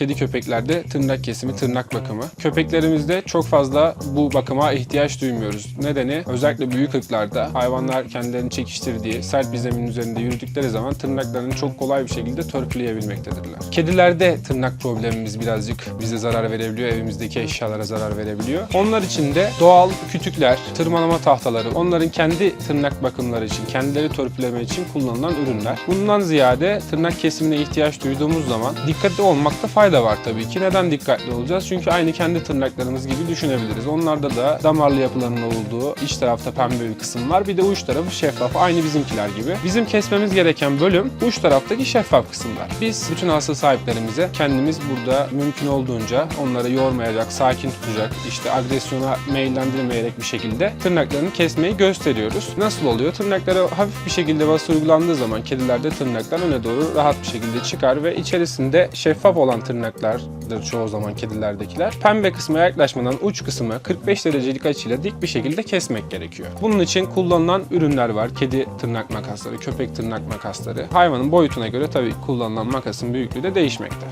kedi köpeklerde tırnak kesimi, tırnak bakımı. Köpeklerimizde çok fazla bu bakıma ihtiyaç duymuyoruz. Nedeni özellikle büyük ırklarda hayvanlar kendilerini çekiştirdiği sert bir zemin üzerinde yürüdükleri zaman tırnaklarını çok kolay bir şekilde törpüleyebilmektedirler. Kedilerde tırnak problemimiz birazcık bize zarar verebiliyor, evimizdeki eşyalara zarar verebiliyor. Onlar için de doğal kütükler, tırmalama tahtaları, onların kendi tırnak bakımları için, kendileri törpüleme için kullanılan ürünler. Bundan ziyade tırnak kesimine ihtiyaç duyduğumuz zaman dikkatli olmakta fayda var tabii ki. Neden dikkatli olacağız? Çünkü aynı kendi tırnaklarımız gibi düşünebiliriz. Onlarda da damarlı yapılarının olduğu iç tarafta pembe bir kısım var. Bir de uç tarafı şeffaf. Aynı bizimkiler gibi. Bizim kesmemiz gereken bölüm uç taraftaki şeffaf kısımlar. Biz bütün hasta sahiplerimize kendimiz burada mümkün olduğunca onları yormayacak, sakin tutacak, işte agresyona meyillendirmeyerek bir şekilde tırnaklarını kesmeyi gösteriyoruz. Nasıl oluyor? Tırnaklara hafif bir şekilde bası uygulandığı zaman kedilerde tırnaklar öne doğru rahat bir şekilde çıkar ve içerisinde şeffaf olan tırnaklardır çoğu zaman kedilerdekiler. Pembe kısma yaklaşmadan uç kısmı 45 derecelik açıyla dik bir şekilde kesmek gerekiyor. Bunun için kullanılan ürünler var. Kedi tırnak makasları, köpek tırnak makasları. Hayvanın boyutuna göre tabii kullanılan makasın büyüklüğü de değişmekte.